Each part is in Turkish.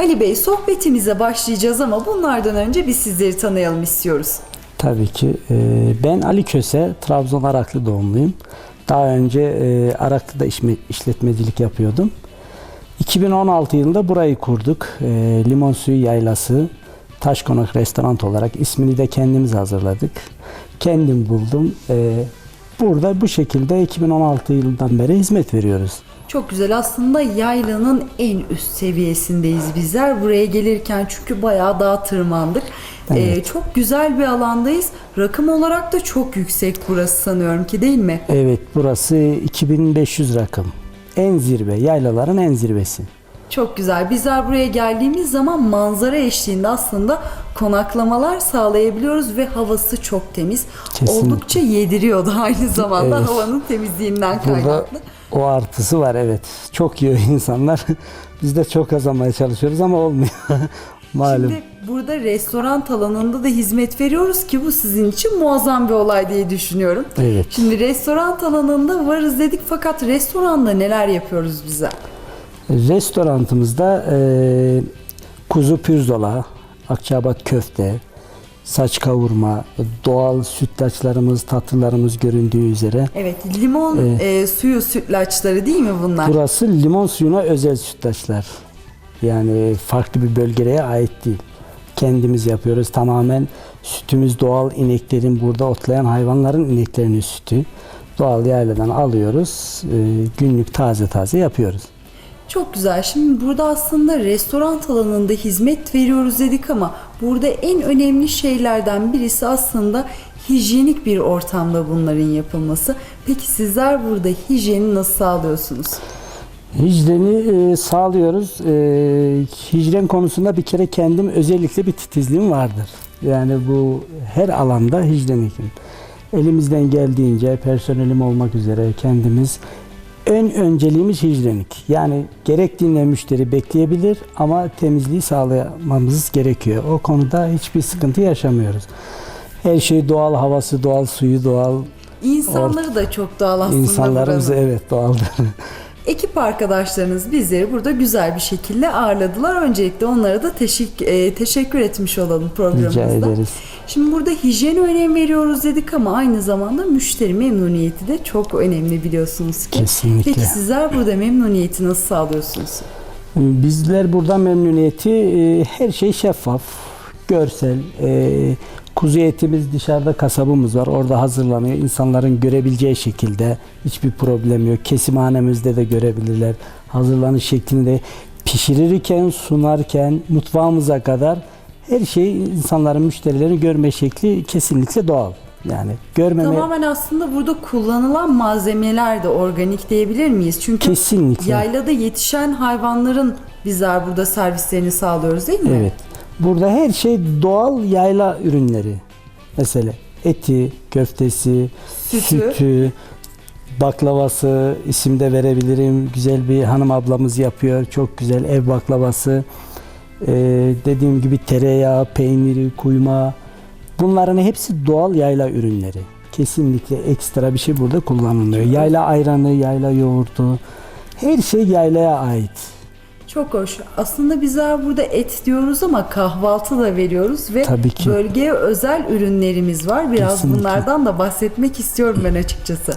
Ali Bey sohbetimize başlayacağız ama bunlardan önce biz sizleri tanıyalım istiyoruz. Tabii ki. Ee, Ben Ali Köse, Trabzon Araklı doğumluyum. Daha önce e, Araklı'da işletmecilik yapıyordum. 2016 yılında burayı kurduk. Ee, Limon Suyu Yaylası Taşkonak Restoran olarak ismini de kendimiz hazırladık. Kendim buldum. Burada bu şekilde 2016 yılından beri hizmet veriyoruz. Çok güzel aslında yaylanın en üst seviyesindeyiz bizler. Buraya gelirken çünkü bayağı daha tırmandık. Evet. Ee, çok güzel bir alandayız. Rakım olarak da çok yüksek burası sanıyorum ki değil mi? Evet, burası 2500 rakım. En zirve, yaylaların en zirvesi. Çok güzel. Bizler buraya geldiğimiz zaman manzara eşliğinde aslında konaklamalar sağlayabiliyoruz ve havası çok temiz. Kesinlikle. Oldukça yediriyordu aynı zamanda Evet. havanın temizliğinden Burada kaynaklı. O artısı var evet. Çok yiyor insanlar. Biz de çok kazanmaya çalışıyoruz ama olmuyor. Malum. Şimdi burada restoran alanında da hizmet veriyoruz ki bu sizin için muazzam bir olay diye düşünüyorum. Evet. Şimdi restoran alanında varız dedik fakat restoranda neler yapıyoruz bize? Restorantımızda e, kuzu pürzola, akçabat köfte, saç kavurma, doğal sütlaçlarımız, tatlılarımız göründüğü üzere. Evet limon Evet. e, suyu sütlaçları değil mi bunlar? Burası limon suyuna özel sütlaçlar. Yani farklı bir bölgeye ait değil. Kendimiz yapıyoruz. Tamamen sütümüz doğal ineklerin burada otlayan hayvanların ineklerinin sütü. Doğal yayladan alıyoruz. e, günlük taze taze yapıyoruz. Çok güzel. Şimdi burada aslında restoran alanında hizmet veriyoruz dedik ama burada en önemli şeylerden birisi aslında hijyenik bir ortamda bunların yapılması. Peki sizler burada hijyeni nasıl sağlıyorsunuz? Hijreni e. E, hijyen konusunda bir kere kendim özellikle bir titizliğim vardır. Yani bu her alanda hijyenikim. Elimizden geldiğince personelim olmak üzere kendimiz en önceliğimiz hijyenik. Yani gerektiğinde müşteri bekleyebilir ama temizliği sağlamamız gerekiyor. O konuda hiçbir sıkıntı yaşamıyoruz. Her şey doğal havası, doğal suyu, doğal İnsanları da çok doğal aslında insanlarımız buranın. evet doğaldır. Ekip arkadaşlarınız bizleri burada güzel bir şekilde ağırladılar. Öncelikle onlara da teşekkür, e, teşekkür etmiş olalım programımızda. Rica ederiz. Şimdi burada hijyene önem veriyoruz dedik ama aynı zamanda müşteri memnuniyeti de çok önemli biliyorsunuz ki. Kesinlikle. Peki sizler burada memnuniyeti nasıl sağlıyorsunuz? Bizler burada memnuniyeti e, her şey şeffaf, görsel. e, kuzu etimiz dışarıda kasabımız var. Orada hazırlanıyor. İnsanların görebileceği şekilde hiçbir problem yok. Kesimhanemizde de görebilirler. Hazırlanış şeklinde pişirirken, sunarken mutfağımıza kadar her şey insanların, müşterilerin görme şekli kesinlikle doğal. Yani görmeme Tamamen aslında burada kullanılan malzemeler de organik diyebilir miyiz? Çünkü kesinlikle. yaylada yetişen hayvanların bizler burada servislerini sağlıyoruz değil mi? Evet. Burada her şey doğal yayla ürünleri. Mesela eti, köftesi, Sütü. sütü, baklavası isim de verebilirim. Güzel bir hanım ablamız yapıyor. Çok güzel ev baklavası. Ee, dediğim gibi tereyağı, peyniri, kuyma. Bunların hepsi doğal yayla ürünleri. Kesinlikle ekstra bir şey burada kullanılmıyor. Yayla ayranı, yayla yoğurdu. Her şey yaylaya ait. Çok hoş. Aslında bizler burada et diyoruz ama kahvaltı da veriyoruz ve Tabii ki. bölgeye özel ürünlerimiz var. Biraz Kesinlikle. bunlardan da bahsetmek istiyorum ben açıkçası.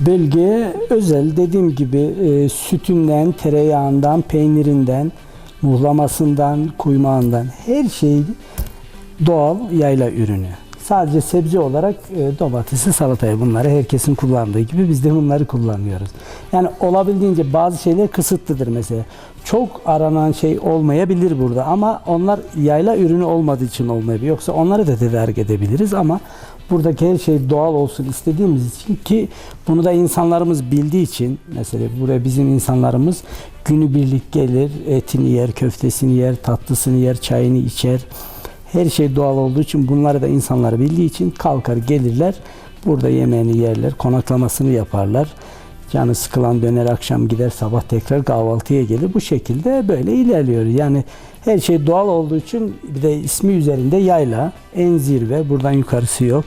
Bölgeye özel dediğim gibi e, sütünden, tereyağından, peynirinden, muhlamasından, kuymağından her şey doğal yayla ürünü. Sadece sebze olarak e, domatesi, salatayı bunları herkesin kullandığı gibi biz de bunları kullanıyoruz. Yani olabildiğince bazı şeyler kısıtlıdır mesela. Çok aranan şey olmayabilir burada ama onlar yayla ürünü olmadığı için olmayabilir. Yoksa onları da tedarik edebiliriz ama buradaki her şey doğal olsun istediğimiz için ki bunu da insanlarımız bildiği için mesela buraya bizim insanlarımız günübirlik gelir, etini yer, köftesini yer, tatlısını yer, çayını içer. Her şey doğal olduğu için bunları da insanlar bildiği için kalkar gelirler. Burada yemeğini yerler, konaklamasını yaparlar. Canı sıkılan döner akşam gider sabah tekrar kahvaltıya gelir. Bu şekilde böyle ilerliyor. Yani her şey doğal olduğu için bir de ismi üzerinde yayla en zirve. Buradan yukarısı yok.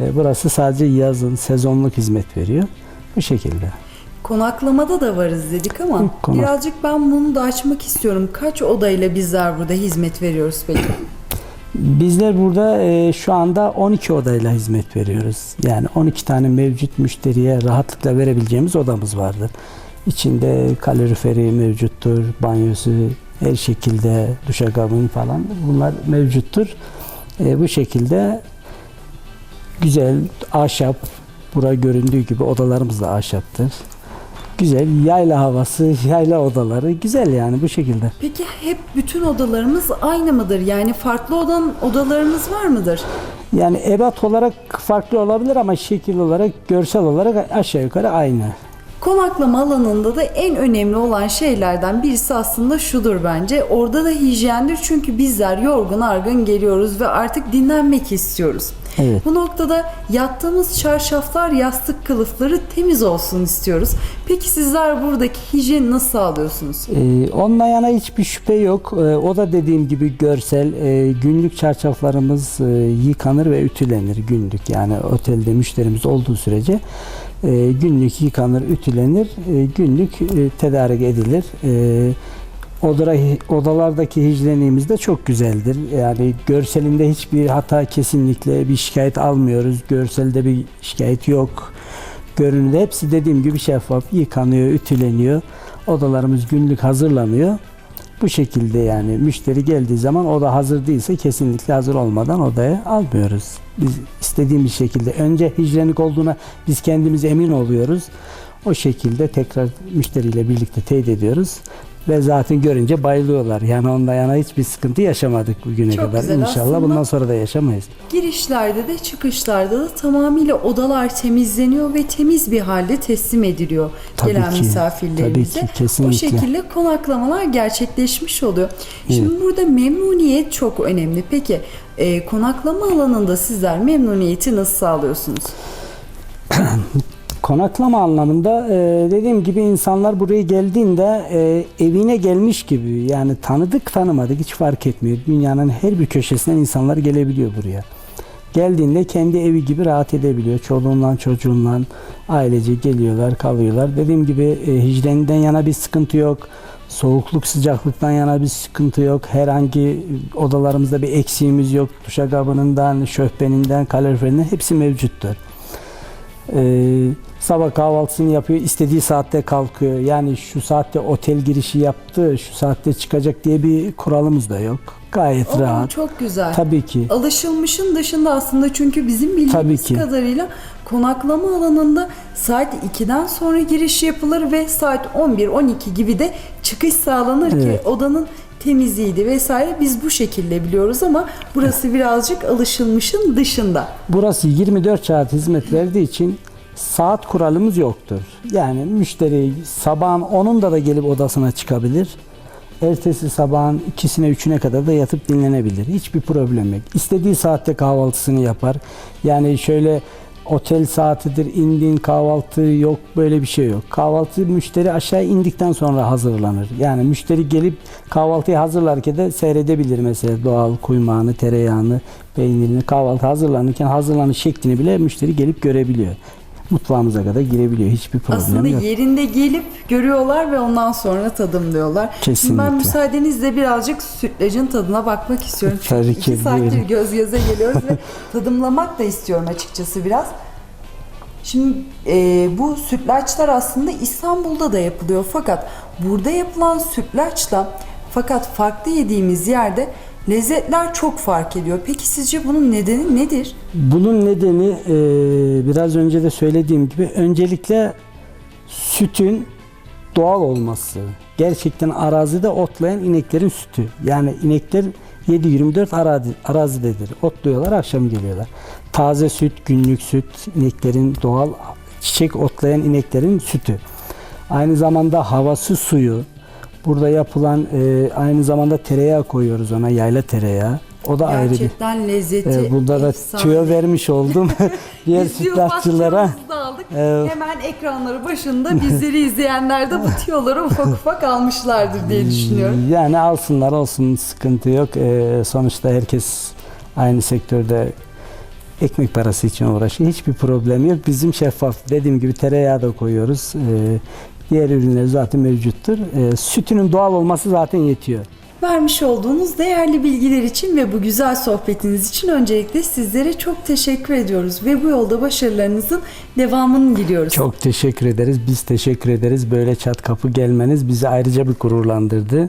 E, Burası sadece yazın sezonluk hizmet veriyor. Bu şekilde. Konaklamada da varız dedik ama Konak- birazcık ben bunu da açmak istiyorum. Kaç odayla bizler burada hizmet veriyoruz peki? Bizler burada e, şu anda 12 odayla hizmet veriyoruz. Yani 12 tane mevcut müşteriye rahatlıkla verebileceğimiz odamız vardır. İçinde kaloriferi mevcuttur, banyosu, her şekilde duşakabini falan bunlar mevcuttur. E, bu şekilde güzel ahşap, bura göründüğü gibi odalarımız da ahşaptır. Güzel yayla havası, yayla odaları güzel yani bu şekilde. Peki hep bütün odalarımız aynı mıdır? Yani farklı odan odalarımız var mıdır? Yani ebat olarak farklı olabilir ama şekil olarak, görsel olarak aşağı yukarı aynı. Konaklama alanında da en önemli olan şeylerden birisi aslında şudur bence. Orada da hijyendir çünkü bizler yorgun argın geliyoruz ve artık dinlenmek istiyoruz. Evet. Bu noktada yattığımız çarşaflar, yastık kılıfları temiz olsun istiyoruz. Peki sizler buradaki hijyeni nasıl sağlıyorsunuz? Ee, onunla yana hiçbir şüphe yok. Ee, o da dediğim gibi görsel. Ee, günlük çarşaflarımız e, yıkanır ve ütülenir günlük. Yani otelde müşterimiz olduğu sürece e, günlük yıkanır, ütülenir, e, günlük e, tedarik edilir. E, odalardaki hijyenimiz de çok güzeldir. Yani görselinde hiçbir hata kesinlikle bir şikayet almıyoruz. Görselde bir şikayet yok. Görünümde hepsi dediğim gibi şeffaf, yıkanıyor, ütüleniyor. Odalarımız günlük hazırlanıyor. Bu şekilde yani müşteri geldiği zaman oda hazır değilse kesinlikle hazır olmadan odaya almıyoruz. Biz istediğimiz şekilde önce hijyenik olduğuna biz kendimiz emin oluyoruz. O şekilde tekrar müşteriyle birlikte teyit ediyoruz. Ve zaten görünce bayılıyorlar. Yani onda yana hiçbir sıkıntı yaşamadık bugüne Çok kadar. güzel. İnşallah Aslında- bundan sonra da yaşamayız. Girişlerde de çıkışlarda da tamamıyla odalar temizleniyor ve temiz bir halde teslim ediliyor Tabii gelen ki, misafirlerimize. tabii ki, o kesinlikle. şekilde konaklamalar gerçekleşmiş oluyor. Şimdi burada memnuniyet çok önemli. Peki e, konaklama alanında sizler memnuniyeti nasıl sağlıyorsunuz? Konaklama anlamında e, dediğim gibi insanlar buraya geldiğinde e, evine gelmiş gibi yani tanıdık tanımadık hiç fark etmiyor. Dünyanın her bir köşesinden insanlar gelebiliyor buraya. Geldiğinde kendi evi gibi rahat edebiliyor. Çoluğundan çocuğundan ailece geliyorlar kalıyorlar. Dediğim gibi e, hijyeninden yana bir sıkıntı yok. Soğukluk sıcaklıktan yana bir sıkıntı yok. Herhangi odalarımızda bir eksiğimiz yok. Duşakabınından, şöhbeninden, kaloriferinden hepsi mevcuttur. Ee, sabah kahvaltısını yapıyor, istediği saatte kalkıyor. Yani şu saatte otel girişi yaptı, şu saatte çıkacak diye bir kuralımız da yok. Gayet O rahat. çok güzel. Tabii ki. Alışılmışın dışında aslında çünkü bizim bildiğimiz Tabii ki. kadarıyla konaklama alanında saat 2'den sonra giriş yapılır ve saat 11-12 gibi de çıkış sağlanır ki Evet. odanın temizliğiydi vesaire biz bu şekilde biliyoruz ama burası birazcık alışılmışın dışında. Burası 24 saat hizmet verdiği için saat kuralımız yoktur. Yani müşteri sabahın 10'unda da gelip odasına çıkabilir. Ertesi sabahın ikisine üçüne kadar da yatıp dinlenebilir. Hiçbir problem yok. İstediği saatte kahvaltısını yapar. Yani şöyle otel saatidir indin kahvaltı yok böyle bir şey yok. Kahvaltı müşteri aşağı indikten sonra hazırlanır. Yani müşteri gelip kahvaltıyı hazırlarken de seyredebilir mesela doğal kuymağını, tereyağını, peynirini kahvaltı hazırlanırken hazırlanış şeklini bile müşteri gelip görebiliyor. Mutfağımıza kadar girebiliyor. Hiçbir problem Aslında yok. yerinde gelip görüyorlar ve ondan sonra tadımlıyorlar. Şimdi ben Kesinlikle. müsaadenizle birazcık sütlacın tadına bakmak istiyorum. Çünkü Tabii iki ki, saattir göz göze geliyoruz ve tadımlamak da istiyorum açıkçası biraz. Şimdi e, bu sütlaçlar aslında İstanbul'da da yapılıyor fakat burada yapılan sütlaçla fakat farklı yediğimiz yerde lezzetler çok fark ediyor. Peki sizce bunun nedeni nedir? Bunun nedeni e, biraz önce de söylediğim gibi öncelikle sütün doğal olması. Gerçekten arazide otlayan ineklerin sütü. Yani inekler 7-24 arazi, arazidedir. Otluyorlar, akşam geliyorlar. Taze süt, günlük süt, ineklerin doğal çiçek otlayan ineklerin sütü. Aynı zamanda havası suyu. Burada yapılan e, aynı zamanda tereyağı koyuyoruz ona, yayla tereyağı. O da ayrı bir Gerçekten lezzeti ee, burada da efsane. tüyo vermiş oldum diğer Biz diyor da aldık. Evet. Hemen ekranları başında bizleri izleyenler de bu tüyoları ufak ufak almışlardır diye düşünüyorum. Yani alsınlar olsun sıkıntı yok. Ee, sonuçta herkes aynı sektörde ekmek parası için uğraşıyor. Hiçbir problem yok. Bizim şeffaf dediğim gibi tereyağı da koyuyoruz. Ee, diğer ürünler zaten mevcuttur. Ee, sütünün doğal olması zaten yetiyor. Vermiş olduğunuz değerli bilgiler için ve bu güzel sohbetiniz için öncelikle sizlere çok teşekkür ediyoruz ve bu yolda başarılarınızın devamını diliyoruz. Çok teşekkür ederiz. Biz teşekkür ederiz. Böyle çat kapı gelmeniz bizi ayrıca bir gururlandırdı.